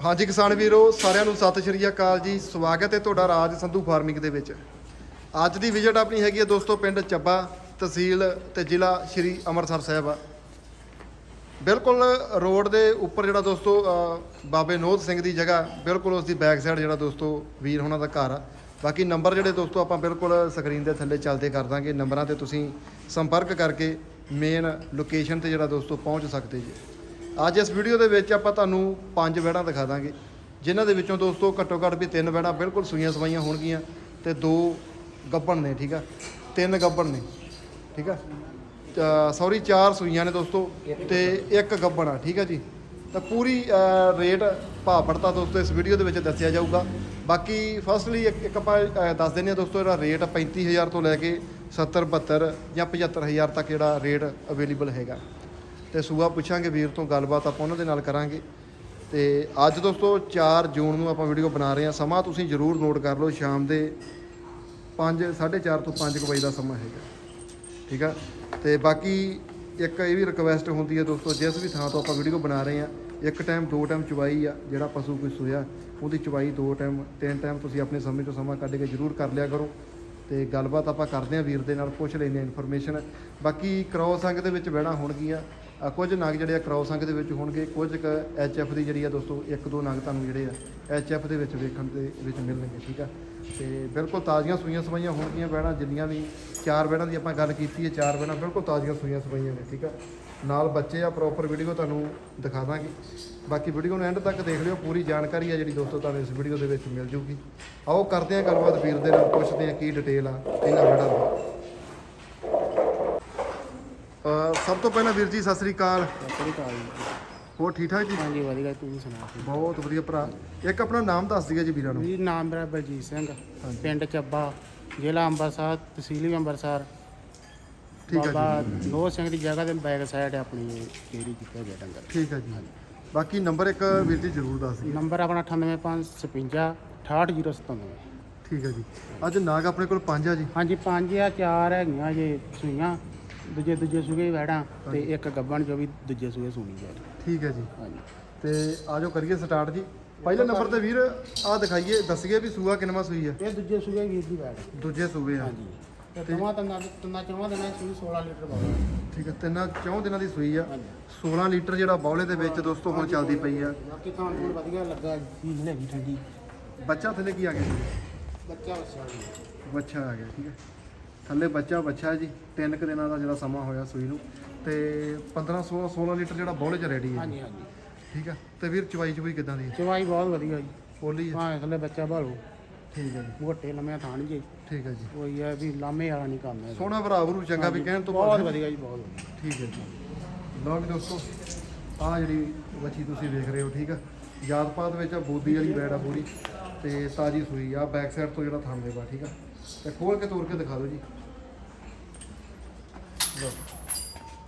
ਹਾਂਜੀ ਕਿਸਾਨ ਵੀਰੋ, ਸਾਰਿਆਂ ਨੂੰ ਸਤਿ ਸ਼੍ਰੀ ਅਕਾਲ ਜੀ। ਸਵਾਗਤ ਹੈ ਤੁਹਾਡਾ ਰਾਜ ਸੰਧੂ ਫਾਰਮਿੰਗ ਦੇ ਵਿੱਚ। ਅੱਜ ਦੀ ਵਿਜ਼ਿਟ ਆਪਣੀ ਹੈਗੀ ਹੈ ਦੋਸਤੋ ਪਿੰਡ ਚੱਬਾ ਤਹਿਸੀਲ ਤੇ ਜ਼ਿਲ੍ਹਾ ਸ਼੍ਰੀ ਅੰਮ੍ਰਿਤਸਰ ਸਾਹਿਬ। ਆ ਬਿਲਕੁਲ ਰੋਡ ਦੇ ਉੱਪਰ ਜਿਹੜਾ ਦੋਸਤੋ ਬਾਬੇ ਨੋਧ ਸਿੰਘ ਦੀ ਜਗ੍ਹਾ, ਬਿਲਕੁਲ ਉਸ ਦੀ ਬੈਕ ਸਾਈਡ ਜਿਹੜਾ ਦੋਸਤੋ ਵੀਰ ਹੋਣਾ ਦਾ ਘਰ ਆ। ਬਾਕੀ ਨੰਬਰ ਜਿਹੜੇ ਦੋਸਤੋ ਆਪਾਂ ਬਿਲਕੁਲ ਸਕਰੀਨ ਦੇ ਥੱਲੇ ਚੱਲਦੇ ਕਰ ਦਾਂਗੇ। ਨੰਬਰਾਂ ਤੇ ਤੁਸੀਂ ਸੰਪਰਕ ਕਰਕੇ ਮੇਨ ਲੋਕੇਸ਼ਨ ਤੇ ਜਿਹੜਾ ਦੋਸਤੋ ਪਹੁੰਚ ਸਕਦੇ ਜੀ। ਅੱਜ ਇਸ ਵੀਡੀਓ ਦੇ ਵਿੱਚ ਆਪਾਂ ਤੁਹਾਨੂੰ ਪੰਜ ਵੈੜਾਂ ਦਿਖਾ ਦਾਂਗੇ। ਜਿਨ੍ਹਾਂ ਦੇ ਵਿੱਚੋਂ ਦੋਸਤੋ ਘੱਟੋ ਘੱਟ ਵੀ ਤਿੰਨ ਵੈੜਾਂ ਬਿਲਕੁਲ ਸੂਈਆਂ ਸਵਾਈਆਂ ਹੋਣਗੀਆਂ ਤੇ ਦੋ ਗੱਬਣ ਨੇ, ਠੀਕ ਆ? ਤਿੰਨ ਗੱਬਣ ਨੇ, ਠੀਕ ਆ? ਸੌਰੀ ਚਾਰ ਸੂਈਆਂ ਨੇ ਦੋਸਤੋ ਤੇ ਇੱਕ ਗੱਬਣ ਆ ਠੀਕ ਆ ਜੀ? ਤਾਂ ਪੂਰੀ ਰੇਟ ਭਾਅ ਪੜਤਾ ਦੋਸਤੋ ਇਸ ਵੀਡੀਓ ਦੇ ਵਿੱਚ ਦੱਸਿਆ ਜਾਊਗਾ। ਬਾਕੀ ਫਸਟਲੀ ਇੱਕ ਇੱਕ ਆਪਾਂ ਦੱਸ ਦਿੰਦੇ ਆ ਦੋਸਤੋ ਇਹਦਾ ਰੇਟ 35000 ਤੋਂ ਲੈ ਕੇ 70 72 ਜਾਂ 75000 ਤੱਕ ਜਿਹੜਾ ਰੇਟ ਅਵੇਲੇਬਲ ਹੈਗਾ। ਤੇ ਸੂਆ ਪੁੱਛਾਂਗੇ ਵੀਰ ਤੋਂ ਗੱਲਬਾਤ ਆਪਾਂ ਉਹਨਾਂ ਦੇ ਨਾਲ ਕਰਾਂਗੇ। ਤੇ ਅੱਜ ਦੋਸਤੋ 4 ਜੂਨ ਨੂੰ ਆਪਾਂ ਵੀਡੀਓ ਬਣਾ ਰਹੇ ਹਾਂ। ਸਮਾਂ ਤੁਸੀਂ ਜ਼ਰੂਰ ਨੋਟ ਕਰ ਲਓ, ਸ਼ਾਮ ਦੇ 5 4:30 ਤੋਂ 5 ਵਜੇ ਦਾ ਸਮਾਂ ਹੈਗਾ। ਠੀਕ ਆ? ਤੇ ਬਾਕੀ ਇੱਕ ਇਹ ਵੀ ਰਿਕਵੈਸਟ ਹੁੰਦੀ ਹੈ ਦੋਸਤੋ, ਜਿਸ ਵੀ ਥਾਂ ਤੋਂ ਆਪਾਂ ਵੀਡੀਓ ਬਣਾ ਰਹੇ ਹਾਂ, ਇੱਕ ਟਾਈਮ ਦੋ ਟਾਈਮ ਚਵਾਈ ਆ, ਜਿਹੜਾ ਪਸ਼ੂ ਕੋਈ ਸੋਇਆ, ਉਹਦੀ ਚਵਾਈ ਦੋ ਟਾਈਮ ਤਿੰਨ ਟਾਈਮ ਤੁਸੀਂ ਆਪਣੇ ਸਮੇਂ ਤੋਂ ਸਮਾਂ ਕੱਢ ਕੇ ਜ਼ਰੂਰ ਕਰ ਲਿਆ ਕਰੋ। ਤੇ ਗੱਲਬਾਤ ਆਪਾਂ ਕਰਦੇ ਆ ਵੀਰ ਦੇ ਨਾਲ, ਪੁੱਛ ਲੈਂਦੇ ਆ ਇਨਫੋਰਮੇਸ਼ਨ ਬਾਕੀ ਕ੍ਰੋਸ ਸੰਗ ਦੇ ਵਿੱਚ ਬਹਿਣਾ ਹੋਣਗੀਆਂ। ਕੁਝ ਨਗ ਜਿਹੜੇ ਆ ਕ੍ਰੋਸ ਅੰਗ ਦੇ ਵਿੱਚ ਹੋਣਗੇ, ਕੁਝ ਕ ਐਫ ਦੀ ਜਿਹੜੀ ਆ ਦੋਸਤੋ, ਇੱਕ ਦੋ ਨਗ ਤੁਹਾਨੂੰ ਜਿਹੜੇ ਆ ਐਫ ਦੇ ਵਿੱਚ ਵੇਖਣ ਦੇ ਵਿੱਚ ਮਿਲਣਗੇ, ਠੀਕ ਆ? ਤੇ ਬਿਲਕੁਲ ਤਾਜ਼ੀਆਂ ਸੂਈਆਂ ਸਵਾਈਆਂ ਹੋਣਗੀਆਂ ਬਹਿਣਾ, ਜਿੰਨੀਆਂ ਵੀ ਚਾਰ ਬਹਿਣਾ ਦੀ ਆਪਾਂ ਗੱਲ ਕੀਤੀ ਹੈ, ਚਾਰ ਬਹਿਣਾ ਬਿਲਕੁਲ ਤਾਜ਼ੀਆਂ ਸੂਈਆਂ ਸਵਾਈਆਂ ਨੇ, ਠੀਕ ਆ? ਨਾਲ ਬੱਚੇ ਆ ਪ੍ਰੋਪਰ ਵੀਡੀਓ ਤੁਹਾਨੂੰ ਦਿਖਾ ਦਾਂਗੇ। ਬਾਕੀ ਵੀਡੀਓ ਨੂੰ ਐਂਡ ਤੱਕ ਦੇਖ ਲਿਓ, ਪੂਰੀ ਜਾਣਕਾਰੀ ਆ ਜਿਹੜੀ ਦੋਸਤੋ ਤੁਹਾਨੂੰ ਇਸ ਵੀਡੀਓ ਦੇ ਵਿੱਚ ਮਿਲ ਜੂਗੀ। ਆਓ ਕਰਦੇ ਆ ਗੱਲਬਾਤ, ਵੀਰ ਦੇ ਨਾਲ ਪੁੱਛਦੇ ਆ ਕੀ ਡਿਟੇਲ ਆ ਇਹਨਾਂ ਬਹਿਣਾ ਦੀ ਸਭ ਤੋਂ ਪਹਿਲਾਂ ਵੀਰ ਜੀ ਸਤਿ ਸ੍ਰੀ ਅਕਾਲ। ਸਤਿ ਅਕਾਲ ਜੀ। ਹੋਰ ਠੀਕ ਠਾਕ ਜੀ? ਹਾਂਜੀ ਵਧੀਆ ਤੁਸੀਂ ਸੁਣਾਓ ਬਹੁਤ ਵਧੀਆ ਭਰਾ। ਇੱਕ ਆਪਣਾ ਨਾਮ ਦੱਸ ਦਿਓ ਜੀ ਵੀਰਾਂ ਨੂੰ। ਜੀ ਨਾਮ ਮੇਰਾ ਬਲਜੀਤ ਸਿੰਘ। ਪਿੰਡ ਚੱਬਾ ਜ਼ਿਲ੍ਹਾ ਅੰਮ੍ਰਿਤਸਰ ਤਹਿਸੀਲ ਅੰਮ੍ਰਿਤਸਰ ਠੀਕ ਹੈ ਬਾਬਾ ਨੋਹ ਸਿੰਘ ਦੀ ਜਗ੍ਹਾ ਦੇ ਬੈਕ ਸਾਈਡ ਆਪਣੀ ਕਿਹੜੀ ਕੀਤਾ ਗਿਆ ਡੰਗਰ। ਠੀਕ ਹੈ ਜੀ। ਬਾਕੀ ਨੰਬਰ ਇੱਕ ਵੀਰ ਜੀ ਜ਼ਰੂਰ ਦੱਸ ਦਿਓ। ਨੰਬਰ ਆਪਣਾ 98556 68097 ਠੀਕ ਹੈ ਜੀ। ਅੱਜ ਨਾਗ ਆਪਣੇ ਕੋਲ ਪੰਜ ਆ ਜੀ। ਹਾਂਜੀ ਪੰਜ ਆ ਚਾਰ ਹੈਗੀਆਂ ਜੇ ਸੂਈਆਂ। ਦੂਜੇ ਦੂਜੇ ਸੂਏ ਵੈੜਾਂ ਤੇ ਇੱਕ ਗੱਬਣ ਜੋ ਵੀ ਦੂਜੇ ਸੂਏ ਸੂਣੀ ਜਾ। ਠੀਕ ਹੈ ਜੀ। ਹਾਂਜੀ। ਤੇ ਆਜੋ ਕਰੀਏ ਸਟਾਰਟ ਜੀ। ਪਹਿਲੇ ਨੰਬਰ ਤੇ ਵੀਰ ਆ ਦਿਖਾਈਏ ਦੱਸੀਏ ਵੀ ਸੂਆ ਕਿੰਨਵਾ ਸੂਈ ਆ। ਇਹ ਦੂਜੇ ਸੂਏ ਵੀਰ ਦੀ ਵੈੜ। ਦੂਜੇ ਸੂਏ ਆ। ਹਾਂਜੀ। ਤੇ ਦੋਵਾਂ ਤੰਨਾ ਤੰਨਾ ਚੋਵਾਂ ਦਿਨਾਂ ਸੂਈ 16 ਲੀਟਰ ਪਾਉਂਦਾ ਠੀਕ ਹੈ ਤਿੰਨਾਂ ਚੌਂ ਦਿਨਾਂ ਦੀ ਸੂਈ ਆ। ਹਾਂਜੀ। 16 ਲੀਟਰ ਜਿਹੜਾ ਬੌਲੇ ਦੇ ਵਿੱਚ ਦੋਸਤੋ ਹੁਣ ਚੱਲਦੀ ਪਈ ਆ। ਬਾਕੀ ਤਾਂ ਹੁਣ ਵਧੀਆ ਲੱਗਾ ਚੀਜ਼ ਹੈਗੀ ਠੰਡੀ। ਬੱਚਾ ਥੱਲੇ ਕੀ ਆ ਗਿਆ? ਜੀ? ਬੱਚਾ ਵਸਿਆ ਬੱਚਾ ਆ ਗਿਆ ਠੀਕ ਹੈ। ਥੱਲੇ ਬੱਚਾ ਬੱਚਾ ਹੈ ਜੀ ਤਿੰਨ ਕੁ ਦਿਨਾਂ ਦਾ ਜਿਹੜਾ ਸਮਾਂ ਹੋਇਆ ਸੂਈ ਨੂੰ ਤੇ 15 16 16 ਲੀਟਰ ਜਿਹੜਾ ਬੌਲੇ 'ਚ ਰੈਡੀ ਹੈ ਹਾਂਜੀ ਹਾਂਜੀ। ਠੀਕ ਆ? ਤੇ ਵੀਰ ਚਵਾਈ ਚਵਾਈ ਕਿਦਾਂ ਦੀ ਹੈ? ਚਵਾਈ ਬਹੁਤ ਵਧੀਆ ਜੀ। ਪੋਲੀ ਹੈ ਭਾਵੇਂ ਥੱਲੇ ਬੱਚਾ ਭਾਲੋ। ਠੀਕ ਹੈ ਜੀ। ਮੋਟੇ ਲੰਮੇ ਥਾਣ ਜੇ ਠੀਕ ਹੈ ਜੀ। ਕੋਈ ਹੈ ਵੀ ਲਾਮੇ ਵਾਲਾ ਨਹੀਂ ਕੰਮ ਹੈ ਸੋਹਣਾ ਭਰਾ ਵਰੂ ਚੰਗਾ ਵੀ ਕਹਿਣ ਤੋਂ ਬਹੁਤ ਵਧੀਆ ਜੀ ਬਹੁਤ ਵਧੀਆ। ਠੀਕ ਹੈ ਜੀ। ਲਓ ਵੀ ਦੋਸਤੋ ਆਹ ਜਿਹੜੀ ਬੱਚੀ ਤੁਸੀਂ ਵੇਖ ਰਹੇ ਹੋ ਠੀਕ ਆ? ਜਾਤ ਪਾਤ ਵਿੱਚ ਆ ਬੋਦੀ ਵਾਲੀ ਬੈੜ ਆ ਪੂਰੀ ਤੇ ਤਾਜੀ ਸੂਈ ਆ ਬੈਕ ਸਾਈਡ ਤੋਂ ਜਿਹੜਾ ਥਣ ਦੇਵਾ ਠੀਕ ਆ? ਤੇ ਖੋਲ ਕੇ ਤੋੜ ਕੇ ਦਿਖਾ ਦਿਓ ਜੀ। ਲਓ।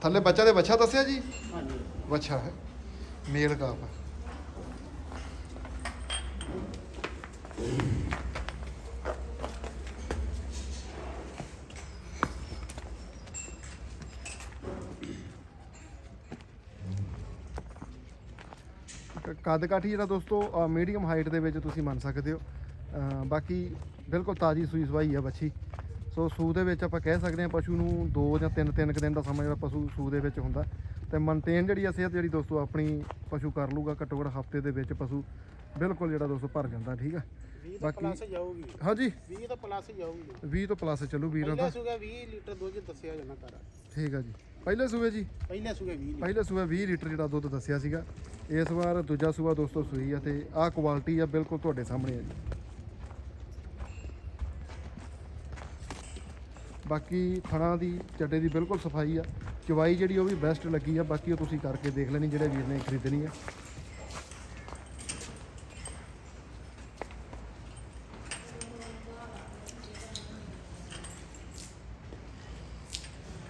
ਥੱਲੇ ਬੱਚਾ ਦੇ ਬੱਚਾ ਦੱਸਿਆ ਜੀ? ਹਾਂਜੀ। ਬੱਚਾ ਹੈ। ਮੇਲ ਕਾਪ ਕ- ਕੱਦ ਕਾਠੀ ਜਿਹੜਾ ਦੋਸਤੋ ਮੀਡੀਅਮ ਹਾਈਟ ਦੇ ਵਿੱਚ ਤੁਸੀਂ ਮੰਨ ਸਕਦੇ ਹੋ। ਬਾਕੀ ਬਿਲਕੁਲ ਤਾਜੀ ਸੂਈ ਸਵਾਈ ਆ ਬੱਚੀ। ਸੋ ਸੂ ਦੇ ਵਿੱਚ ਆਪਾਂ ਕਹਿ ਸਕਦੇ ਹਾਂ ਪਸ਼ੂ ਨੂੰ 2 ਜਾਂ 3 3 ਦਿਨ ਦਾ ਸਮਾਂ ਜਿਹੜਾ ਪਸ਼ੂ ਸੂ ਦੇ ਵਿੱਚ ਹੁੰਦਾ। ਤੇ ਮੇਨਟੇਨ ਜਿਹੜੀ ਆ ਸਿਹਤ ਜਿਹੜੀ ਦੋਸਤੋ ਆਪਣੀ ਪਸ਼ੂ ਕਰ ਲੂਗਾ ਘੱਟੋ ਘੱਟ ਹਫ਼ਤੇ ਦੇ ਵਿੱਚ ਪਸ਼ੂ ਬਿਲਕੁਲ ਜਿਹੜਾ ਦੋਸਤੋ ਭਰ ਜਾਂਦਾ ਠੀਕ ਆ? 20 ਤੋਂ ਬਾਕੀ- ਪਲੱਸ ਜਾਊਗੀ। ਹਾਂਜੀ? 20 ਤੋਂ ਪਲੱਸ ਜਾਊਗੀ। 20 ਤੋਂ ਪਲੱਸ ਚੱਲੂ ਵੀਰਾਂ ਪਹਿਲੇ ਦਾ ਸੂਗਾ 20 ਲੀਟਰ ਦੁੱਧ ਦੱਸਿਆ ਜਾਂਦਾ ਕਰ ਠੀਕ ਆ ਜੀ। ਪਹਿਲੇ ਸੂਏ ਜੀ? ਪਹਿਲੇ ਸੂਗਾ 20 ਲੀਟਰ। ਪਹਿਲੇ ਸੂਆ 20 ਲੀਟਰ ਜਿਹੜਾ ਦੁੱਧ ਦੱਸਿਆ ਸੀਗਾ। ਇਸ ਵਾਰ ਦੂਜਾ ਸੂਆ ਦੋਸਤੋ ਸੂਈ ਆ ਤੇ ਆਹ ਕੁਆਲਿਟੀ ਆ ਬਿਲਕੁਲ ਤੁਹਾਡੇ ਸਾਹਮਣੇ ਆ ਜੀ। ਬਾਕੀ ਥਣਾ ਦੀ ਚੱਡੇ ਦੀ ਬਿਲਕੁਲ ਸਫ਼ਾਈ ਆ। ਚਵਾਈ ਜਿਹੜੀ ਉਹ ਵੀ ਬੈਸਟ ਲੱਗੀ ਆ ਬਾਕੀ ਉਹ ਤੁਸੀਂ ਕਰਕੇ ਦੇਖ ਲੈਣੀ ਜਿਹੜੇ ਵੀਰ ਨੇ ਖਰੀਦਣੀ ਆ।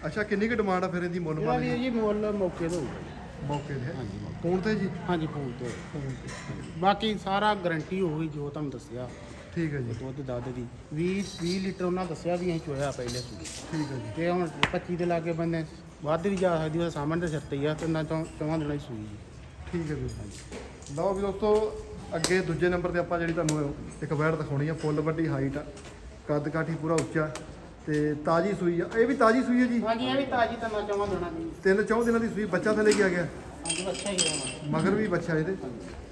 ਅੱਛਾ ਕਿੰਨੀ ਕੁ ਡਿਮਾਂਡ ਆ ਫਿਰ ਇਹਦੀ ਮੁੱਲ ਇਹਦਾ ਮਾਲ ਜੀ ਮੁੱਲ ਮੌਕੇ ਤੋਂ ਹੋਊਗਾ ਮੌਕੇ ਤੇ ਹਾਂਜੀ। ਫੋਨ ਤੇ ਜੀ? ਹਾਂਜੀ ਫੋਨ ਤੇ। ਬਾਕੀ ਸਾਰਾ ਗਾਰੰਟੀ ਹੋਊਗੀ ਜੋ ਤੁਹਾਨੂੰ ਦੱਸਿਆ। ਠੀਕ ਹੈ ਜੀ। ਦੁੱਧ ਦੱਧ ਦੀ। 20 20 ਲੀਟਰ ਉਹਨਾਂ ਦੱਸਿਆ ਵੀ ਅਸੀਂ ਚੋਇਆ ਪਹਿਲੇ ਸੂਏ ਠੀਕ ਹੈ ਜੀ। ਤੇ ਹੁਣ 25 ਦੇ ਲਾਗੇ ਬੰਦੇ ਵੱਧ ਵੀ ਜਾ ਸਕਦੀ ਉਹ ਸਾਹਮਣੇ ਦੇ ਸਿਰ ਤੇ ਹੀ ਆ ਤੇ ਨਾ ਚੌਂ ਚੌਵਾਂ ਦਿਨਾਂ ਦੀ ਸੂਈ ਜੀ। ਠੀਕ ਹੈ ਵੀਰ ਜੀ। ਲਓ ਵੀ ਦੋਸਤੋ ਅੱਗੇ ਦੂਜੇ ਨੰਬਰ ਤੇ ਆਪਾਂ ਜਿਹੜੀ ਤੁਹਾਨੂੰ ਇੱਕ ਵੈੜ ਦਿਖਾਉਣੀ ਆ ਫੁੱਲ ਵੱਡੀ ਹਾਈਟ ਆ ਕੱਦ ਕਾਠੀ ਪੂਰਾ ਉੱਚਾ ਤੇ ਤਾਜੀ ਸੂਈ ਆ। ਇਹ ਵੀ ਤਾਜੀ ਸੂਈ ਹੈ ਜੀ? ਹਾਂਜੀ ਇਹ ਵੀ ਤਾਜੀ ਤਾਂ ਮੈਂ ਚਾਹਾਂ ਦੇਣਾ ਜੀ ਤਿੰਨ ਚੌਂ ਦਿਨਾਂ ਦੀ ਸੂਈ ਬੱਚਾ ਥੱਲੇ ਕੀ ਆ ਗਿਆ? ਹਾਂਜੀ ਅੱਛਾ ਹੀ ਹੈ ਮਗਰ ਵੀ ਬੱਚਾ ਇਹਦੇ।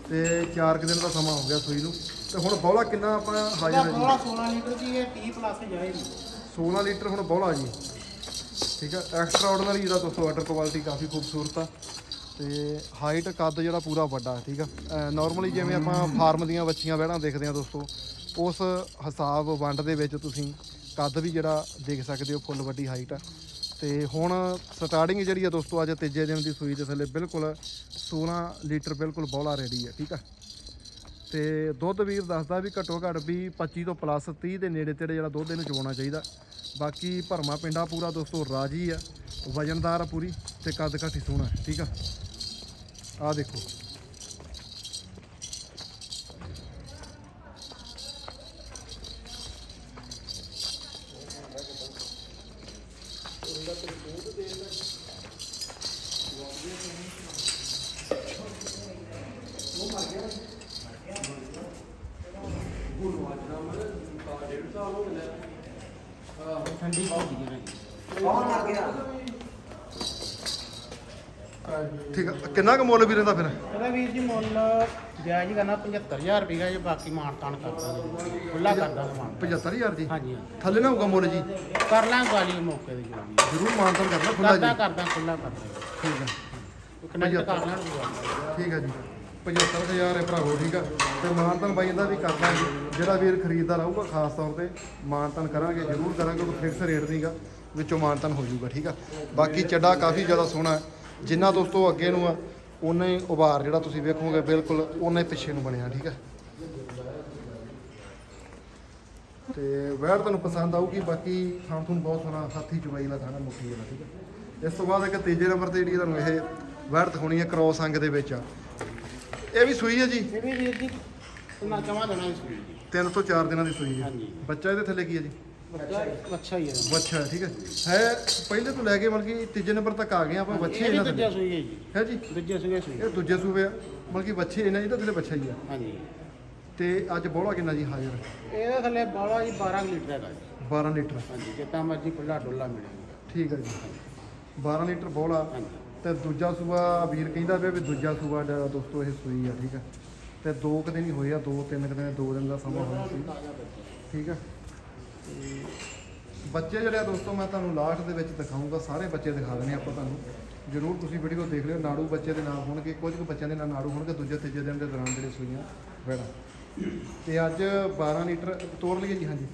ਤੇ 4 ਦਿਨ ਦਾ ਸਮਾਂ ਹੋ ਗਿਆ ਸੂਈ ਨੂੰ। ਤੇ ਹੁਣ ਬੌਲਾ ਕਿੰਨਾ ਆਪਾਂ ਹਾਜ਼ਰ ਹੈ ਜੀ? ਬੋਲਾ 16 ਲੀਟਰ ਦੀ ਇਹ 30 ਪਲੱਸ ਜਾਏਗੀ। 16 ਲੀਟਰ ਹੁਣ ਬੌਲਾ ਜੀ। ਠੀਕ ਆ ਐਕਸਟਰਾ ਆਰਡੀਨਰੀ ਇਹਦਾ ਦੋਸਤੋ ਵਾਟਰ ਕੁਆਲਿਟੀ ਕਾਫੀ ਖੂਬਸੂਰਤ ਆ। ਤੇ ਹਾਈਟ ਕੱਦ ਜਿਹੜਾ ਪੂਰਾ ਵੱਡਾ ਠੀਕ ਆ। ਨਾਰਮਲੀ ਜਿਵੇਂ ਆਪਾਂ ਫਾਰਮ ਦੀਆਂ ਬੱਚੀਆਂ ਵਹਿੜਾਂ ਦੇਖਦੇ ਆ ਦੋਸਤੋ ਉਸ ਹਿਸਾਬ ਵੰਡ ਦੇ ਵਿੱਚ ਤੁਸੀਂ ਕੱਦ ਵੀ ਜਿਹੜਾ ਦੇਖ ਸਕਦੇ ਹੋ ਫੁੱਲ ਵੱਡੀ ਹਾਈਟ ਆ। ਤੇ ਹੁਣ ਸਟਾਰਟਿੰਗ ਜਿਹੜੀ ਆ ਦੋਸਤੋ ਅੱਜ ਤੀਜੇ ਦਿਨ ਦੀ ਸੂਈ ਦੇ ਥੱਲੇ ਬਿਲਕੁਲ 16 ਲੀਟਰ ਬਿਲਕੁਲ ਬੌਲਾ ਰੈਡੀ ਆ ਠੀਕ ਆ। ਤੇ ਦੁੱਧ ਵੀਰ ਦੱਸਦਾ ਵੀ ਘੱਟੋ ਘੱਟ ਵੀ 25 ਤੋਂ ਪਲੱਸ 30 ਦੇ ਨੇੜੇ ਤੇੜੇ ਜਿਹੜਾ ਦੁੱਧ ਇਹਨੂੰ ਚਵਾਉਣਾ ਚਾਹੀਦਾ। ਬਾਕੀ ਭਰਮਾ ਪਿੰਡਾ ਪੂਰਾ ਦੋਸਤੋ ਰਾਜੀ ਆ, ਵਜਨਦਾਰ ਆ ਪੂਰੀ ਤੇ ਕੱਦ ਘੱਟੀ ਸੋਹਣਾ, ਠੀਕ ਆ? ਆ ਦੇਖੋ। ਠੀਕ ਆ ਕਿੰਨਾ ਕੁ ਮੁੱਲ ਵੀ ਰਹਿੰਦਾ ਫਿਰ? ਇਹਦਾ ਵੀਰ ਜੀ ਮੁੱਲ ਜਾਇਜ਼ ਹੀ ਕਰਨਾ 75000 ਰੁਪਏ ਜੇ ਬਾਕੀ ਮਾਨ ਤਾਨ ਕਰਦਾ ਖੁੱਲਾ ਕਰਦਾ ਸਮਾਨ 75000 ਜੀ ਹਾਂਜੀ। ਥੱਲੇ ਨਾ ਹੋਊਗਾ ਮੁੱਲ ਜੀ? ਕਰ ਲਾਂ ਗਾਲੀ ਮੌਕੇ ਦੀ ਜਵਾਬੀ। ਜ਼ਰੂਰ ਮਾਨਤਨ ਕਰਨਾ ਖੁੱਲਾ ਕਰਦਾ ਜੀ। ਕਰਦਾ ਖੁੱਲਾ ਕਰਦਾ। ਠੀਕ ਆ। ਕਨੈਕਟ ਕਰ ਲੈਣ ਦੀ। ਠੀਕ ਆ ਜੀ। 75000 ਹੈ ਭਰਾਵੋ ਠੀਕ ਆ। ਤੇ ਮਾਨਤਨ ਬਾਈ ਦਾ ਵੀ ਕਰ ਦਾਂਗੇ ਜਿਹੜਾ ਵੀਰ ਖਰੀਦਦਾਰ ਆਊਗਾ ਖਾਸ ਤੌਰ ਤੇ ਮਾਨਤਨ ਕਰਾਂਗੇ ਜ਼ਰੂਰ ਕਰਾਂਗੇ ਕੋਈ ਫਿਕਸ ਰੇਟ ਨਹੀਂਗਾ ਵਿੱਚੋਂ ਮਾਨਤਨ ਹੋ ਜਾਊਗਾ ਠੀਕ ਆ? ਬਾਕੀ ਚੱਡਾ ਕਾਫੀ ਜ਼ਿਆਦਾ ਸੋਹਣਾ ਹੈ। ਜਿੰਨਾ ਦੋਸਤੋ ਅੱਗੇ ਨੂੰ ਆ ਉਨਾ ਹੀ ਉਭਾਰ ਜਿਹੜਾ ਤੁਸੀਂ ਵੇਖੋਗੇ ਬਿਲਕੁਲ ਉਨਾ ਹੀ ਪਿੱਛੇ ਨੂੰ ਬਣਿਆ ਠੀਕ ਆ? ਤੇ ਵੈੜ ਤੁਹਾਨੂੰ ਪਸੰਦ ਆਊਗੀ ਬਾਕੀ ਥਾਂ ਤੁਹਾਨੂੰ ਬਹੁਤ ਸੋਹਣਾ ਹਾਥੀ ਚੁਬਾਈ ਵਾਲਾ ਥਾਣਾ ਮੁੱਠੀ ਵਾਲਾ ਠੀਕ ਹੈ ਇਸ ਤੋਂ ਬਾਅਦ ਇੱਕ ਤੀਜੇ ਨੰਬਰ ਤੇ ਜਿਹੜੀ ਤੁਹਾਨੂੰ ਇਹ ਵੈੜ ਦਿਖਾਉਣੀ ਹੈ ਕ੍ਰੋਸ ਅੰਗ ਦੇ ਵਿੱਚ ਆ। ਇਹ ਵੀ ਸੂਈ ਹੈ ਜੀ? ਇਹ ਵੀ ਵੀਰ ਜੀ ਕਿੰਨਾ ਚਾਹਾਂ ਦੇਣਾ ਇਸ ਨੂੰ ਜੀ ਤਿੰਨ ਤੋਂ ਚਾਰ ਦਿਨਾਂ ਦੀ ਸੂਈ ਹੈ। ਹਾਂਜੀ। ਬੱਚਾ ਇਹਦੇ ਥੱਲੇ ਕੀ ਹੈ ਜੀ? ਅੱਛਾ ਹੀ ਹੈ ਬੱਚਾ ਹੈ, ਠੀਕ ਹੈ। ਹੈ ਪਹਿਲੇ ਤੋਂ ਲੈ ਕੇ ਮਤਲਬ ਕਿ ਤੀਜੇ ਨੰਬਰ ਤੱਕ ਆ ਗਏ ਆਪਾਂ ਬੱਚੇ ਇਹ ਵੀ ਇਹਨਾਂ ਦੂਜਾ ਦੇ ਸੂਈ ਹੈ ਜੀ। ਹੈ ਜੀ? ਦੂਜੇ ਸੂਏ ਸੂਈ ਇਹ ਦੂਜੇ ਆ। ਮਤਲਬ ਕਿ ਬੱਚੇ ਇਹਨਾਂ ਜੀ ਤਾਂ ਥੱਲੇ ਬੱਚਾ ਹੀ ਆ। ਹਾਂਜੀ। ਤੇ ਅੱਜ ਬੋਲਾ ਕਿੰਨਾ ਜੀ ਹਾਜ਼ਰ? ਇਹਦੇ ਥੱਲੇ ਬਾਲਾ ਜੀ 12 ਕੁ ਲੀਟਰ ਹੈਗਾ ਜੀ। 12 ਲੀਟਰ। ਹਾਂਜੀ ਜਿੱਦਾਂ ਮਰਜ਼ੀ ਖੁੱਲਾ ਡੁੱਲਾ ਮਿਲੇਗਾ ਠੀਕ ਹੈ ਜੀ। 12 ਲੀਟਰ ਬੋਲਾ ਤੇ ਦੂਜਾ ਸੂਆ ਵੀਰ ਕਹਿੰਦਾ ਪਿਆ ਵੀ ਦੂਜਾ ਸੂਆ ਦੋਸਤੋ ਇਹ ਸੂਈ ਆ ਠੀਕ ਆ ਤੇ ਦੋ ਕੁ ਦਿਨ ਹੀ ਹੋਏ ਆ ਦੋ ਤਿੰਨ ਕੁ ਦਿਨ ਦੋ ਦਿਨ ਦਾ ਸਮਾਂ ਹੋਇਆ ਸੀ। ਠੀਕ ਆ ਤੇ ਬੱਚੇ ਜਿਹੜੇ ਆ ਦੋਸਤੋ, ਮੈਂ ਤੁਹਾਨੂੰ ਲਾਸਟ ਦੇ ਵਿੱਚ ਦਿਖਾਊਂਗਾ, ਸਾਰੇ ਬੱਚੇ ਦਿਖਾ ਦੇਣੇ ਆਪਾਂ ਤੁਹਾਨੂੰ। ਜਰੂਰ ਤੁਸੀਂ ਵੀਡੀਓ ਦੇਖ ਲਿਓ, ਨਾੜੂ ਬੱਚੇ ਦੇ ਨਾਮ ਹੋਣਗੇ, ਕੁਝ ਕੁ ਬੱਚਿਆਂ ਦੇ ਨਾਲ ਨਾੜੂ ਹੋਣਗੇ, ਦੂਜੇ, ਤੀਜੇ ਦਿਨ ਦੇ ਦੌਰਾਨ ਜਿਹੜੇ ਸੂਈਆਂ ਬੈੜਾ ਤੇ ਅੱਜ 12 ਲੀਟਰ, ਤੋੜ ਲਈਏ ਜੀ, ਹਾਂਜੀ।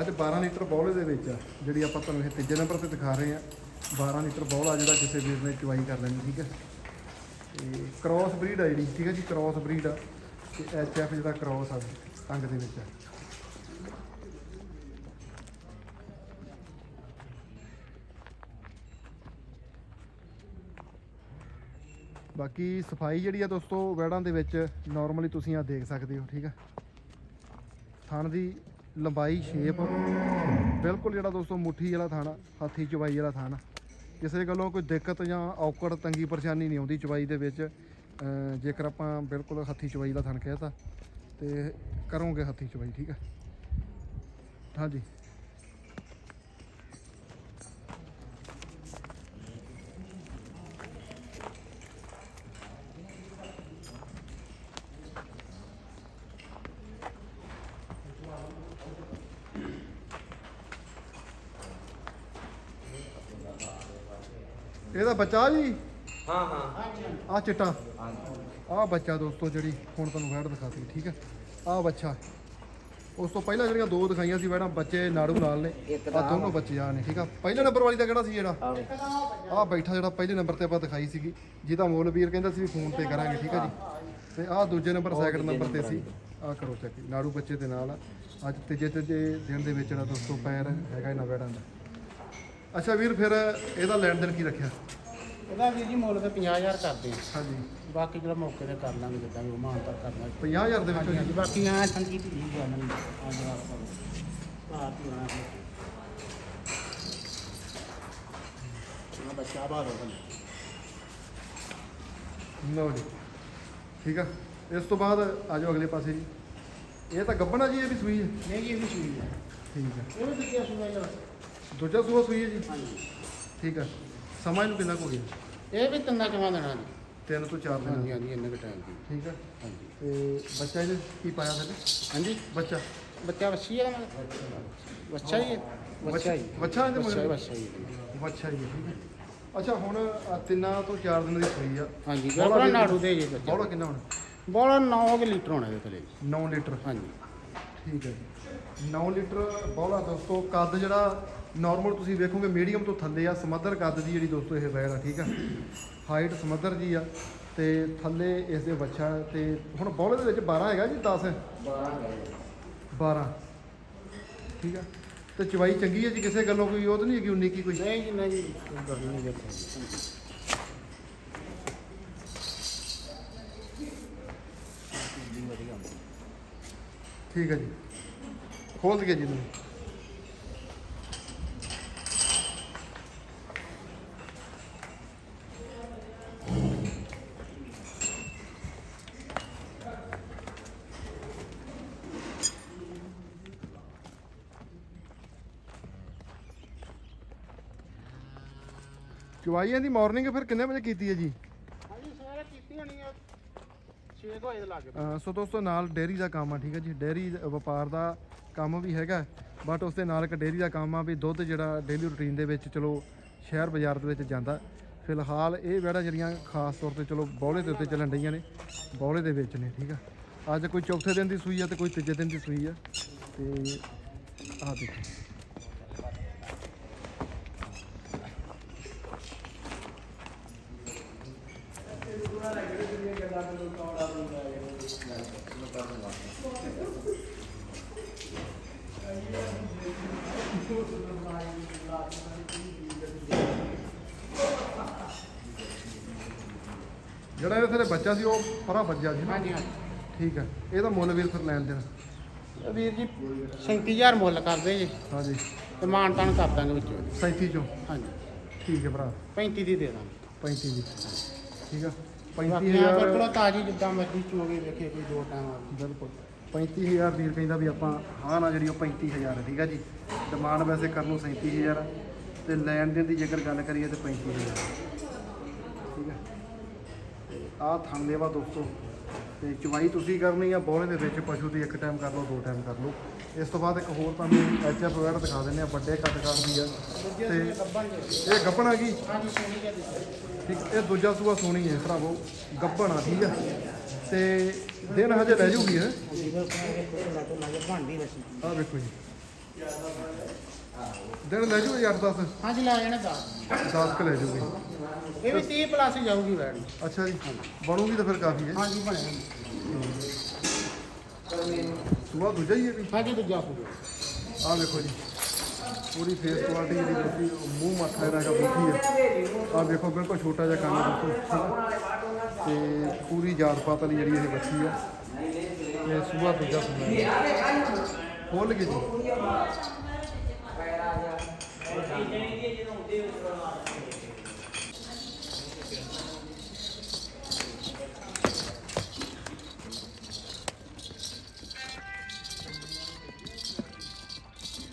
ਅੱਜ 12 ਲੀਟਰ ਬੌਲੇ ਦੇ ਵਿੱਚ ਆ, ਜਿਹੜੀ ਆਪਾਂ ਤੁਹਾਨੂੰ ਇਹ ਤੀਜੇ ਨੰਬਰ ਤੇ ਦਿਖਾ ਰਹੇ ਆ। 12 ਲੀਟਰ ਬੌਲਾ ਜਿਹੜਾ ਕਿਸੇ ਵੀਰ ਨੇ ਚੁਆਈ ਕਰ ਲੈਣੀ, ਠੀਕ ਹੈ ਤੇ ਕ੍ਰਾਸ ਬਰੀਡ ਆ ਜਿਹੜੀ, ਠੀਕ ਹੈ ਜੀ ਕ੍ਰਾਸ ਬਰੀਡ ਆ। ਤੇ ਐਚ ਐਫ ਜਿਹੜਾ ਕ੍ਰਾਸ ਆ, ਅੰਗ ਦੇ ਵਿੱਚ ਆ। ਬਾਕੀ ਸਫ਼ਾਈ ਜਿਹੜੀ ਆ ਦੋਸਤੋ ਵੈੜਾਂ ਦੇ ਵਿੱਚ ਨਾਰਮਲੀ ਤੁਸੀਂ ਆ ਦੇਖ ਸਕਦੇ ਹੋ, ਠੀਕ ਆ? ਥਣ ਦੀ ਲੰਬਾਈ ਸ਼ੇਪ ਬਿਲਕੁਲ ਜਿਹੜਾ ਦੋਸਤੋ ਮੁੱਠੀ ਵਾਲਾ ਥਾਣਾ ਹਾਥੀ ਚਵਾਈ ਵਾਲਾ ਥਾਣਾ ਕਿਸੇ ਗੱਲੋਂ ਕੋਈ ਦਿੱਕਤ ਜਾਂ ਔਕੜ ਤੰਗੀ ਪਰੇਸ਼ਾਨੀ ਨਹੀਂ ਆਉਂਦੀ ਚਵਾਈ ਦੇ ਵਿੱਚ। ਜੇਕਰ ਆਪਾਂ ਬਿਲਕੁਲ ਹੱਥੀ ਚਵਾਈ ਦਾ ਥਣ ਕਹਿਤਾ ਤੇ ਕਰੋਗੇ ਹੱਥੀ ਚਵਾਈ ਠੀਕ ਆ? ਹਾਂਜੀ। ਇਹਦਾ ਬੱਚਾ ਜੀ? ਹਾਂ ਹਾਂ। ਆ ਚਿੱਟਾ। ਆ ਬੱਚਾ ਦੋਸਤੋ ਜਿਹੜੀ ਹੁਣ ਤੁਹਾਨੂੰ ਵੈੜ ਦਿਖਾਤੀ ਠੀਕ ਹੈ? ਆ ਬੱਚਾ। ਉਸ ਤੋਂ ਪਹਿਲਾਂ ਜਿਹੜੀਆਂ ਦੋ ਦਿਖਾਈਆਂ ਸੀ ਵੈੜਾਂ ਬੱਚੇ ਨਾੜੂ ਨਾਲ ਨੇ। ਆ ਦੋਨੋਂ ਬੱਚੇ ਆ ਨੇ ਠੀਕ ਆ? ਪਹਿਲੇ ਨੰਬਰ ਵਾਲੀ ਦਾ ਕਿਹੜਾ ਸੀ ਜਿਹੜਾ? ਆ ਬੈਠਾ ਜਿਹੜਾ ਪਹਿਲੇ ਨੰਬਰ ਤੇ ਆਪਾਂ ਦਿਖਾਈ ਸੀਗੀ ਜਿਹਦਾ ਮੁੱਲ ਵੀਰ ਕਹਿੰਦਾ ਸੀ ਵੀ ਫੋਨ ਤੇ ਕਰਾਂਗੇ ਠੀਕ ਆ ਜੀ? ਤੇ ਆ ਦੂਜੇ ਨੰਬਰ ਸੈਕਿੰਡ ਨੰਬਰ ਤੇ ਸੀ। ਆ ਕਰੋ ਚੈੱਕ ਨਾੜੂ ਬੱਚੇ ਦੇ ਨਾਲ। ਆ। ਅੱਜ ਤੀਜੇ ਤੀਜੇ ਦਿਨ ਦੇ ਵਿੱਚ ਜਿਹੜਾ ਦੋਸਤੋ ਪੈਰ ਹੈਗਾ ਇਹਨਾਂ ਵੈੜਾਂ ਦਾ। ਅੱਛਾ ਵੀਰ ਫਿਰ ਇਹਦਾ ਲੈਣ ਦੇਣ ਕੀ ਰੱਖਿਆ? ਇਹਦਾ ਵੀਰ ਜੀ ਮੁੱਲ ਤੇ 50000 ਕਰਦੇ ਆ। ਹਾਂਜੀ। ਬਾਕੀ ਜਿਹੜਾ ਮੌਕੇ ਤੇ ਕਰ ਲਾਂਗੇ ਜਿੱਦਾਂ ਵੀ ਉਹ ਮਾਨ ਤਾਂ ਕਰਨਾ 50000 ਦੇ ਹਾਂਜੀ ਵਿੱਚੋਂ ਹਾਂਜੀ ਜੀ ਬਾਕੀ ਆ ਦੀ ਜੀ ਨਹੀਂ ਆ ਜਰਾ ਭਾਰਤ ਨਾ ਨਾ ਬੱਚਾ ਬਾਹਰ ਹੋ ਗਿਆ ਲਓ ਜੀ। ਠੀਕ ਆ। ਇਸ ਤੋਂ ਬਾਅਦ ਆ ਜਾਓ ਅਗਲੇ ਪਾਸੇ ਜੀ। ਇਹ ਤਾਂ ਗੱਬਣਾ ਜੀ ਇਹ ਵੀ ਸੂਈ ਹੈ। ਨਹੀਂ ਜੀ ਇਹ ਵੀ ਸੂਈ ਹੈ। ਠੀਕ ਹੈ ਇਹ ਵੀ ਸੂਆ ਜਿਹੜਾ ਦੂਜਾ ਸੂਆ ਸੂਈ ਹੈ ਜੀ? ਹਾਂਜੀ ਠੀਕ ਹੈ ਸਮਾਂ ਇਹਨੂੰ ਕਿੰਨਾ ਕੁ ਹੋ ਗਿਆ? ਇਹ ਵੀ ਤਿੰਨਾਂ ਚਵਾਂ ਦੇਣਾ ਜੀ ਤਿੰਨ ਤੋਂ ਚਾਰ ਦਿਨ ਹਾਂਜੀ ਹਾਂਜੀ ਇੰਨੇ ਕੁ ਟਾਈਮ ਦੀ। ਠੀਕ ਹੈ ਹਾਂਜੀ। ਤੇ ਬੱਚਾ ਇਹਦੇ ਕੀ ਪਾਇਆ ਫਿਰ? ਹਾਂਜੀ। ਬੱਚਾ? ਬੱਚਾ ਵੱਛੀ ਹੈ ਮਤਲਬ ਬੱਚਾ ਹੀ ਹੈ। ਬੱਚਾ ਹੀ ਬੱਚਾ ਇਹਦੇ ਬੱਚਾ ਹੀ ਮਗਰ ਬੱਚਾ ਹੀ ਹੈ। ਬੱਚਾ ਜੀ ਠੀਕ ਹੈ ਅੱਛਾ ਹੁਣ ਆਹ ਤਿੰਨਾਂ ਤੋਂ ਚਾਰ ਦਿਨ ਦੀ ਸੂਈ ਆ। ਹਾਂਜੀ ਵੀ- ਨਾੜੂ ਦੇ ਜੀ ਬੱਚਾ। ਬੋਲਾ ਕਿੰਨਾ ਹੁਣ? ਬੋਲਾ 9 ਲੀਟਰ ਹੋਣਾ ਇਹਦੇ ਥੱਲੇ 9 ਲੀਟਰ। ਹਾਂਜੀ। ਠੀਕ ਹੈ ਜੀ। 9 ਲੀਟਰ ਬੋਲਾ ਦੋਸਤੋ ਕੱਦ ਜਿਹੜਾ ਨਾਰਮਲ ਤੁਸੀਂ ਵੇਖੋਗੇ ਮੀਡੀਅਮ ਤੋਂ ਥੱਲੇ ਆ ਸਮੱਧਰ ਕੱਦ ਦੀ ਜਿਹੜੀ ਦੋਸਤੋ ਇਹ ਵੈੜ ਆ ਠੀਕ ਆ? ਹਾਈਟ ਸਮੱਧਰ ਜੀ ਆ ਤੇ ਥੱਲੇ ਇਸ ਦੇ ਬੱਚਾ ਤੇ ਹੁਣ ਬੋਲੇ ਦੇ ਵਿੱਚ 12 ਹੈਗਾ ਜੀ 10 12 ਠੀਕ ਆ? ਤੇ ਚਵਾਈ ਚੰਗੀ ਹੈ ਜੀ ਕਿਸੇ ਗੱਲੋਂ ਕੋਈ ਉਹ ਤਾਂ ਨਹੀਂ ਹੈਗੀ 19 ਕੀ ਕੋਈ? ਨਹੀਂ ਜੀ ਨਹੀਂ ਜੀ ਠੀਕ ਹੈ ਜੀ। ਖੋਲ ਦਈਏ ਜੀ ਨੂੰ ਚਵਾਈਆਂ ਦੀ ਮਾਰਨਿੰਗ ਫਿਰ ਕਿੰਨੇ ਵਜੇ ਕੀਤੀ ਹੈ ਜੀ? ਹਾਂਜੀ ਸਵੇਰੇ ਕੀਤੀ ਹੋਣੀ ਹੈ। 6 ਵਜੇ ਦੇ ਲਾਗੇ। ਅਹ ਸੋ ਦੋਸਤੋ ਨਾਲ ਡੇਅਰੀ ਦਾ ਕੰਮ ਆ ਠੀਕ ਹੈ ਜੀ। ਡੇਅਰੀ ਵਪਾਰ ਦਾ ਕੰਮ ਵੀ ਹੈਗਾ ਬਟ ਉਸ ਦੇ ਨਾਲ ਇੱਕ ਡੇਅਰੀ ਦਾ ਕੰਮ ਆ ਵੀ ਦੁੱਧ ਜਿਹੜਾ ਡੇਲੀ ਰੂਟੀਨ ਦੇ ਵਿੱਚ ਚਲੋ ਸ਼ਹਿਰ ਬਾਜ਼ਾਰ ਦੇ ਵਿੱਚ ਜਾਂਦਾ। ਫਿਲਹਾਲ ਇਹ ਵੈੜਾਂ ਜਿਹੜੀਆਂ ਖਾਸ ਤੌਰ ਤੇ ਚਲੋ ਬੌਲੇ ਦੇ ਉੱਤੇ ਚੱਲਣ ਡਈਆਂ ਨੇ ਬੌਲੇ ਦੇ ਵਿੱਚ ਨੇ ਠੀਕ ਆ। ਅੱਜ ਕੋਈ ਚੌਥੇ ਦਿਨ ਦੀ ਸੂਈ ਆ ਤੇ ਕੋਈ ਤੀਜੇ ਦਿਨ ਦੀ ਸੂਈ ਆ। ਤੇ ਆਹ ਦੇਖੋ। ਜਿਹੜਾ ਇਹਦੇ ਥੱਲੇ ਬੱਚਾ ਸੀ ਉਹ ਪਰਾ ਵੱਜਿਆ ਸੀ ਨਾ? ਹਾਂਜੀ ਹਾਂਜੀ। ਠੀਕ ਆ ਇਹਦਾ ਮੁੱਲ ਵੀਰ ਫਿਰ ਲੈਣ ਦੇਣ। ਵੀਰ ਜੀ 37000 ਮੁੱਲ ਕਰਦੇ ਜੀ। ਹਾਂਜੀ। ਤੇ ਮਾਨ ਤਾਨ ਕਰ ਦਾਂਗੇ ਵਿੱਚੋਂ। 37 ਚੋਂ? ਹਾਂਜੀ। ਠੀਕ ਹੈ ਭਰਾ। 35 ਦੀ ਦੇ ਦਾਂਗੇ। 35 ਦੀ। ਠੀਕ ਆ। ਬਾਕੀ ਆ 35000 ਬਿਲਕੁਲ ਤਾਜੀ ਜਿੱਦਾਂ ਮਰਜ਼ੀ ਚੋਗੇ ਵੇਖੇ ਕੋਈ ਦੋ ਟਾਈਮ ਆ ਬਿਲਕੁਲ। 35000 ਵੀਰ ਕਹਿੰਦਾ ਵੀ ਆਪਾਂ ਹਾਂ ਨਾ ਜਿਹੜੀ ਉਹ 35000 ਹੈ ਠੀਕ ਆ ਜੀ? ਡਿਮਾਂਡ ਵੈਸੇ ਕਰਨ ਨੂੰ 37000 ਆ, ਤੇ ਲੈਣ ਦੇਣ ਦੀ ਜੇਕਰ ਗੱਲ ਕਰੀਏ ਤੇ 35000 ਠੀਕ ਹੈ ਆ ਥਣ ਲੇਵਾ ਦੋਸਤੋ। ਤੇ ਚਵਾਈ ਤੁਸੀਂ ਕਰਨੀ ਆ ਬੋਲੇ ਦੇ ਵਿੱਚ ਪਸ਼ੂ ਦੀ ਇੱਕ ਟਾਈਮ ਕਰ ਲਓ ਦੋ ਟਾਈਮ ਕਰ ਲਓ। ਇਸ ਤੋਂ ਬਾਅਦ ਇੱਕ ਹੋਰ ਤੁਹਾਨੂੰ ਐਚ ਐਫ ਵਗੈਰਾ ਦਿਖਾ ਦਿੰਦੇ ਆ ਵੱਡੇ ਕੱਦ ਕੱਦ ਦੀ ਆ। ਤੇ ਜੀ ਇਹ ਗੱਪਣ ਦਿੱਤਾ ਠੀਕ ਇਹ ਦੂਜਾ ਸੂਆ ਸੋਣੀ ਹੈ ਭਰਾਵੋ ਆ ਠੀਕ ਆ। ਤੇ ਦਿਨ ਹਜੇ ਲੈ ਜੂਗੀ ਹੈ ਆ ਵੇਖੋ ਜੀ। ਦਿਨ ਲੈ ਜੂਗੀ 8-10 ਹਾਂਜੀ ਲਾ ਜਾਣਾ ਦਾ 10 ਕ ਲੈ ਜੂਗੀ। ਇਹ ਵੀ 30 ਪਲੱਸ ਹੀ ਜਾਊਗੀ ਵੈਣ ਅੱਛਾ ਜੀ। ਬਣੂਗੀ ਤਾਂ ਫਿਰ ਕਾਫੀ ਹੈ। ਹਾਂਜੀ ਬਣਿਆ। ਸੂਆ ਦੂਜਾ ਹੀ ਹੈ ਵੀ। ਹਾਂਜੀ ਦੂਜਾ। ਫੁੱਲ ਆ ਵੇਖੋ ਜੀ। ਪੂਰੀ ਫੇਸ ਕੁਆਲਿਟੀ ਜਿਹੜੀ ਬੱਚੀ ਮੂੰਹ ਮੱਥਾ ਇਹਦਾ ਹੈਗਾ ਬੁੱਧੀ ਹੈ। ਆ ਵੇਖੋ ਬਿਲਕੁਲ ਛੋਟਾ ਜਿਹਾ ਕੰਨ ਹੈ ਠੀਕ ਹੈ। ਤੇ ਪੂਰੀ ਜਾਤ ਪਾਤ ਵਾਲੀ ਜਿਹੜੀ ਇਹ ਬੱਚੀ ਆ ਤੇ ਸੂਆ ਦੂਜਾ ਸੂਆ ਖੋਲ ਕੇ ਜੀ।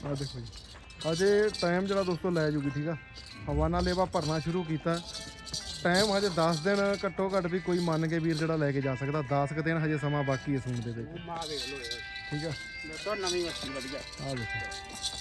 ਆ ਦੇਖੋ ਜੀ। ਅਜੇ ਟਾਈਮ ਜਿਹੜਾ ਦੋਸਤੋ ਲੈ ਜੂਗੀ ਠੀਕ ਆ? ਹਵਾਨਾ ਲੇਵਾ ਭਰਨਾ ਸ਼ੁਰੂ ਕੀਤਾ। ਟਾਈਮ ਹਜੇ 10 ਦਿਨ ਘੱਟੋ ਘੱਟ ਵੀ ਕੋਈ ਮੰਨ ਕੇ ਵੀਰ ਜਿਹੜਾ ਲੈ ਕੇ ਜਾ ਸਕਦਾ। 10 ਕੁ ਦਿਨ ਹਜੇ ਸਮਾਂ ਬਾਕੀ ਹੈ ਸੂਣ ਦੇ ਵਿੱਚ। ਠੀਕ ਆ? ਨਵੀਂ ਵਸੀ ਵਧੀਆ। ਆ ਦੇਖੋ।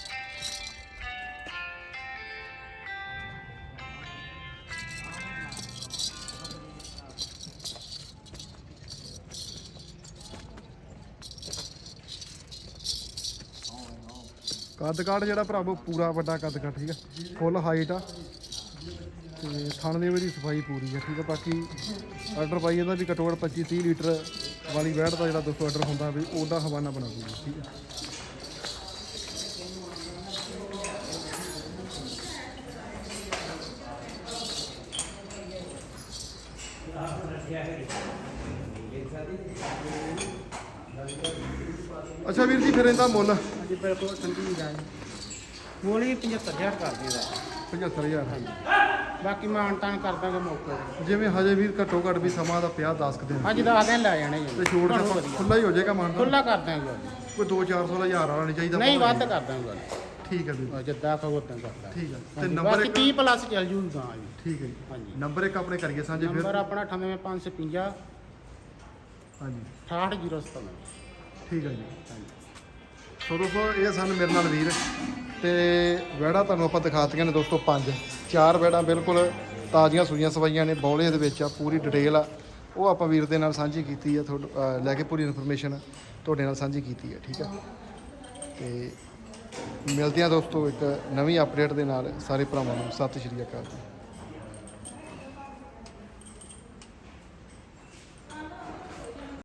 ਕੱਦ ਕਾਠ ਜਿਹੜਾ ਭਰਾਵੋ ਪੂਰਾ ਵੱਡਾ ਕੱਦ ਕਾਠ, ਠੀਕ ਆ? ਫੁੱਲ ਹਾਈਟ ਆ। ਤੇ ਥਣ ਦੇ ਵਿੱਚ ਸਫ਼ਾਈ ਪੂਰੀ ਆ, ਠੀਕ ਆ? ਬਾਕੀ ਆਰਡਰ ਪਾਈ ਇਹਦਾ ਵੀ ਘੱਟੋ ਘੱਟ 25 30 ਲੀਟਰ ਵਾਲੀ ਵੈਟ ਦਾ ਜਿਹੜਾ ਦੋਸਤੋ ਆਰਡਰ ਹੁੰਦਾ ਵੀ ਉਹਦਾ ਹਵਾਨਾ ਬਣਾ ਦੂਗੀ ਠੀਕ ਆ? ਅੱਛਾ ਵੀਰ ਜੀ, ਫਿਰ ਇਹਦਾ ਮੁੱਲ? ਹਾਂਜੀ ਬਿਲਕੁਲ ਠੰਡੀ ਜਾਏ ਮੋਲੀ 75000 ਕਰ ਦੇਦਾ 75000 ਬਾਕੀ ਮਾਨ ਤਾਨ ਕਰ ਦਾਂਗੇ ਮੌਕੇ ਤੇ। ਜਿਵੇਂ ਹਜੇ ਵੀ ਘੱਟੋ ਘੱਟ ਵੀ ਸਮਾਂ ਦਾ ਪਿਆ 10 ਦਿਨ। ਹਾਂਜੀ ਦੱਸ ਦਿਨ ਲੈ ਜਾਣੇ ਜੀ। ਤੇ ਛੋੜ ਤੁਹਾਨੂੰ ਕੇ ਵਧੀਆ। ਖੁੱਲਾ ਹੀ ਹੋ ਜਾਏਗਾ ਮਨ ਖੁੱਲਾ ਕਰ ਦਾਂਗੇ ਜੀ। ਕੋਈ 2-400 ਦਾ ਹਜ਼ਾਰ ਵਾਲਾ ਨਹੀਂ ਚਾਹੀਦਾ ਨਹੀਂ। ਵੱਧ ਕਰ ਦਾਂਗੇ ਠੀਕ ਹੈ ਵੀਰ। ਜੀ। ਜਿੱਦਾਂ ਕਹੋ ਉਦਾਂ ਕਰ ਦਾਂਗੇ। ਠੀਕ ਹੈ। ਤੇ ਹਾਂਜੀ, ਨੰਬਰ ਬਾਕੀ ਇੱਕ 30 ਪਲੱਸ ਚੱਲ ਜੂਗਾ ਜੀ। ਠੀਕ ਹੈ ਜੀ। ਹਾਂਜੀ। ਨੰਬਰ ਇੱਕ ਆਪਣੇ ਕਰੀਏ ਸਾਂਝੇ ਫਿਰ। ਨੰਬਰ ਆਪਣਾ 98550 ਹਾਂਜੀ। 68097 ਠੀਕ ਹੈ ਜੀ। ਹਾਂਜੀ। ਸੋ ਦੋਸਤੋ, ਇਹ ਸਨ ਮੇਰੇ ਨਾਲ ਵੀਰ ਤੇ ਵੈੜਾ ਤੁਹਾਨੂੰ ਆਪਾਂ ਦਿਖਾਤੀਆਂ ਨੇ ਦੋਸਤੋ ਪੰਜ। ਚਾਰ ਵੈੜਾਂ ਬਿਲਕੁਲ ਤਾਜ਼ੀਆਂ ਸੂਈਆਂ ਸਵਾਈਆਂ ਨੇ, ਬੌਲੇ ਦੇ ਵਿੱਚ ਆ, ਪੂਰੀ ਡਿਟੇਲ ਆ। ਉਹ ਆਪਾਂ ਵੀਰ ਦੇ ਨਾਲ ਸਾਂਝੀ ਕੀਤੀ ਆ, ਤੁਹਾਡੇ ਲੈ ਕੇ ਪੂਰੀ ਇਨਫੋਰਮੇਸ਼ਨ ਤੁਹਾਡੇ ਨਾਲ ਸਾਂਝੀ ਕੀਤੀ ਹੈ ਠੀਕ ਆ? ਤੇ ਮਿਲਦੇ ਆ ਦੋਸਤੋ ਇੱਕ ਨਵੀਂ ਅਪਡੇਟ ਦੇ ਨਾਲ, ਸਾਰੇ ਭਰਾਵਾਂ ਨੂੰ ਸਤਿ ਸ਼੍ਰੀ ਅਕਾਲ ਜੀ।